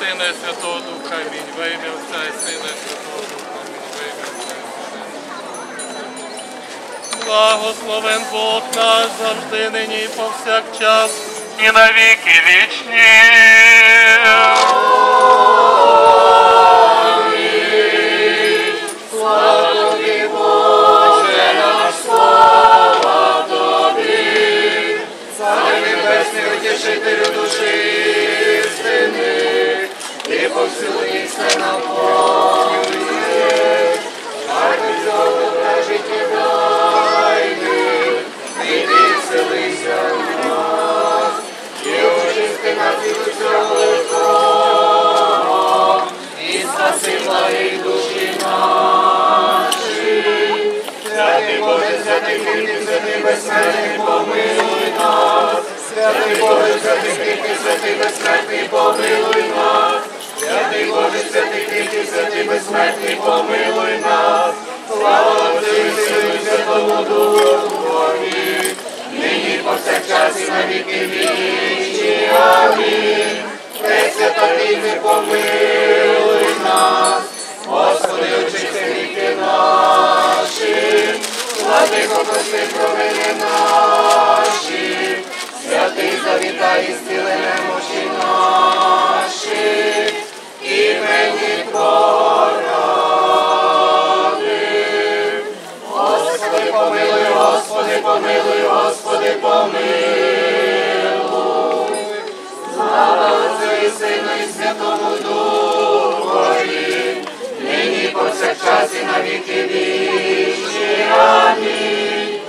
Сина, і Святого Духа. Амінь. Во ім'я Отця і Сина, і Святого Духа. Амінь. Во ім'я Отця і Сина. Благословен Бог наш завжди, нині і повсякчас, і на віки вічні. Небесний утішителю душі істини, і повсюди все наповнює, а від цього добра життєдайний, іди вселися в нас, і очисти нас від усього лихого, і спаси благі душі наші. Святий Боже, святий Христи, святий безсмертний, помилуй нас. Святий Боже, святий Христи, святий безсмертний, помилуй нас. Святий Боже, святий Христи, святий безсмертний, помилуй нас. Слава і Святому Духові, нині повсякчас і на віки вічні. Амінь. Пресвята Трійце, помилуй нас. Господи, очисти гріхи наші, владико, прости провини наші, святий завітай і зціли немочі повсякчас і на віки вічні. Амінь.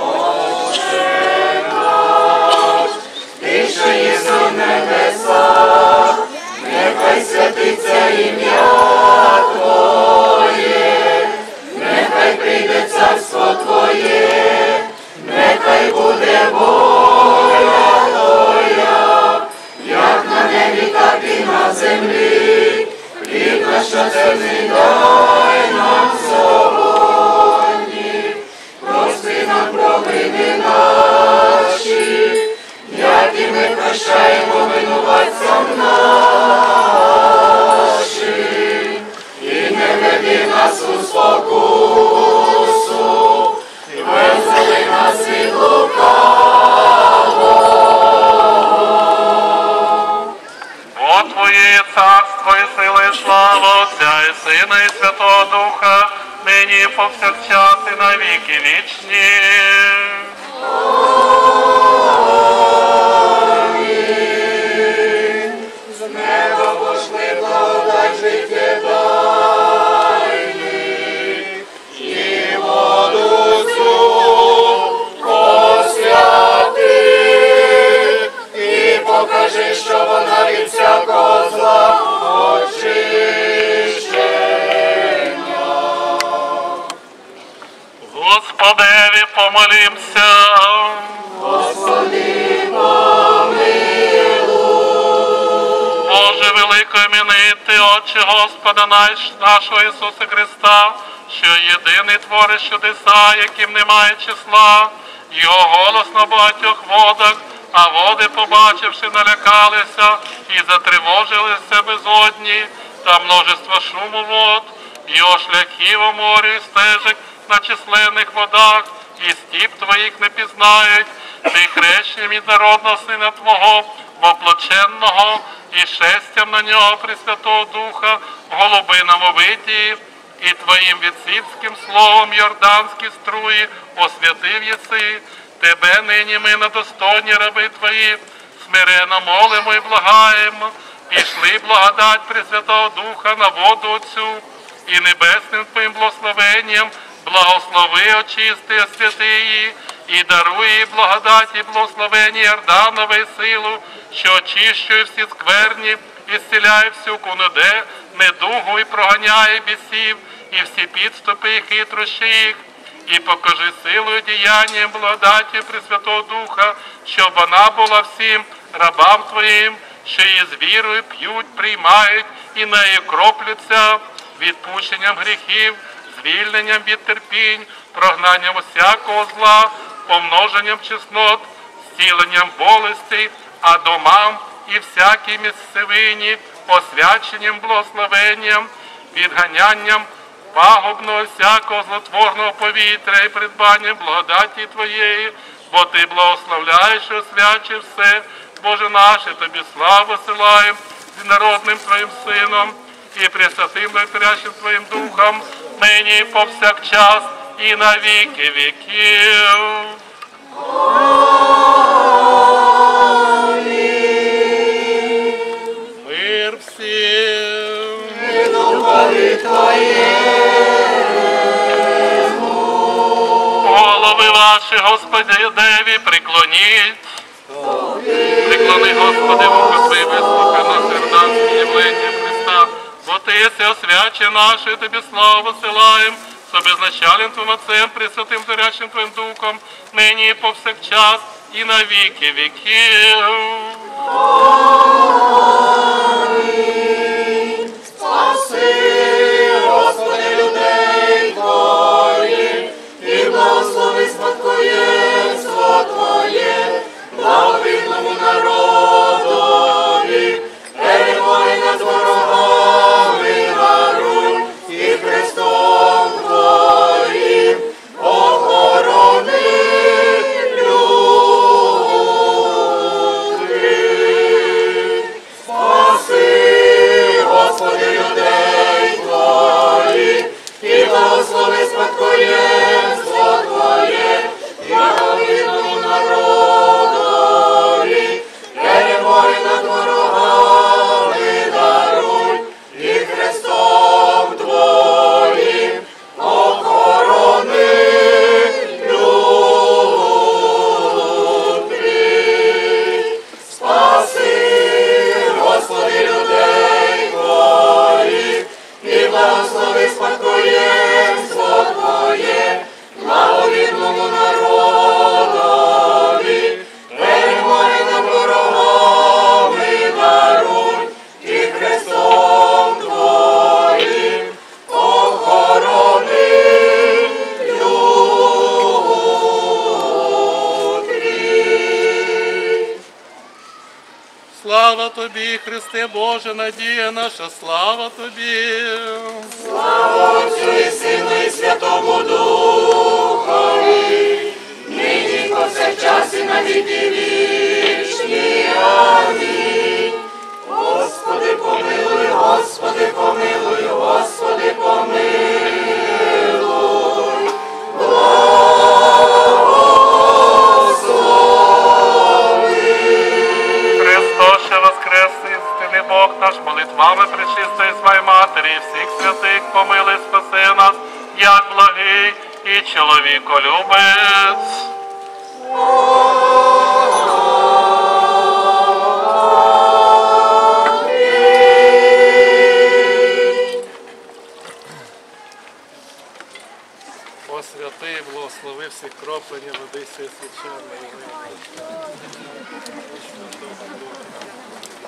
Отче наш, ти, що єси на небесах, нехай святиться ім'я Твоє, нехай прийде царство Твоє, нехай буде повсякчас і на віки. Отче Господа наш, нашого Ісуса Христа, що єдиний твориш чудеса, яким немає числа, Його голос на багатьох водах, а води, побачивши, налякалися і затривожилися безодні, та множество шуму вод, його шляхів у морі, і стежок на численних водах, і стіп твоїх не пізнають, ти хрещення від народного сина Твого, воплоченного, і шестям на нього Пресвятого Духа, в голубиному виді, і твоїм відсівським словом Йорданські струї освятив єси, тебе нині ми недостойні раби твої, смиренно молимо і благаємо, пішли благодать Пресвятого Духа на воду оцю, і небесним Твоїм благословенням благослови, очисти, освяти її, і даруй їй благодать і благословення силу, що очищує всі скверні і зціляє всю кунуде, недугу і проганяє бісів, і всі підступи і хитрощі їх. І покажи силою діянням благодаті Пресвятого Духа, щоб вона була всім рабам Твоїм, що її з вірою п'ють, приймають і нею кропляться відпущенням гріхів, звільненням від терпінь, прогнанням усякого зла, помноженням чеснот, зціленням болестей, а домам і всякій місцевині, освяченням, благословенням, відганянням пагубного всякого злотворного повітря і придбанням благодаті Твоєї, бо Ти благословляєш і освячиш все, Боже наше, Тобі славу силаєм з народним Твоїм Сином і пресвятим Векторящим Твоїм Духом, нині повсякчас і на віки віків. Голови ваші, Господи, деві, приклоніть. Приклони, Господи, вухо Твої вислухай на сердацьке явлення Христа, бо Ти освяче наше, Тобі славу силаєм, собі значалим Твоїм Отцем, Пресвятим Зорячим Твоїм Духом, нині повсякчас, і на віки віків. Тобі, Христе Боже, надія наша, слава тобі. Слава Отцю і Сину і Святому Духові, нині повсякчас і на віки молитвами пречистої своєї Матері всіх святих помилуй, спаси нас, як благий і чоловіколюбець. О святий, благослови всіх кроплення води сі свяченої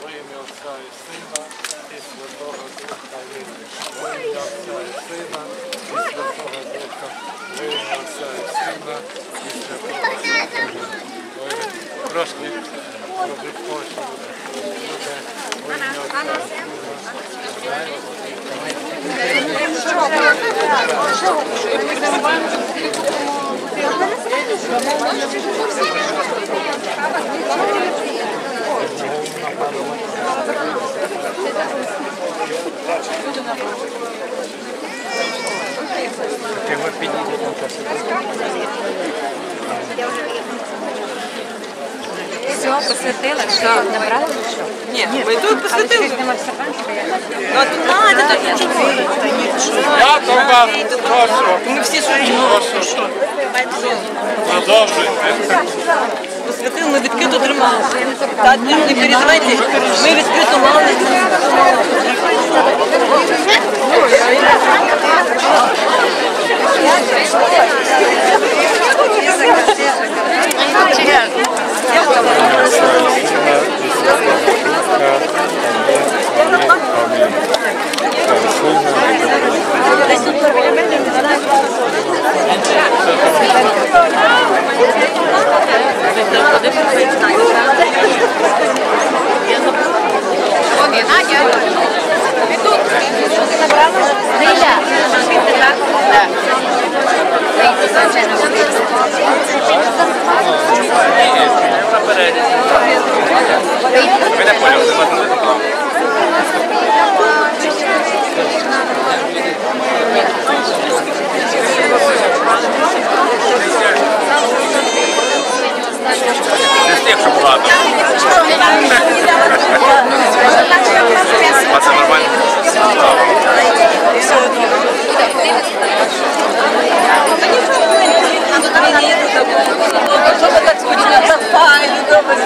Во ім'я Отця і Сина і Святого Духа. Амінь. Во ім'я Отця і Сина і Святого Духа. Во ім'я Отця і Сина і Святого Духа. Ой, Трошки робить хоче. І Сина. Все, посвятила, що набрали? Ні, ми тут посвятили. Нема стаканчика, я Ну, а тут надо, тут нічого. Я до вас прошу. Ми всі свої Продовжуйте. Посвятили, ми відкрито тримали. Та не переживайте, ми відкрито мали. Я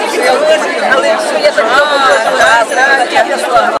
música, a letra ia ser popular, a.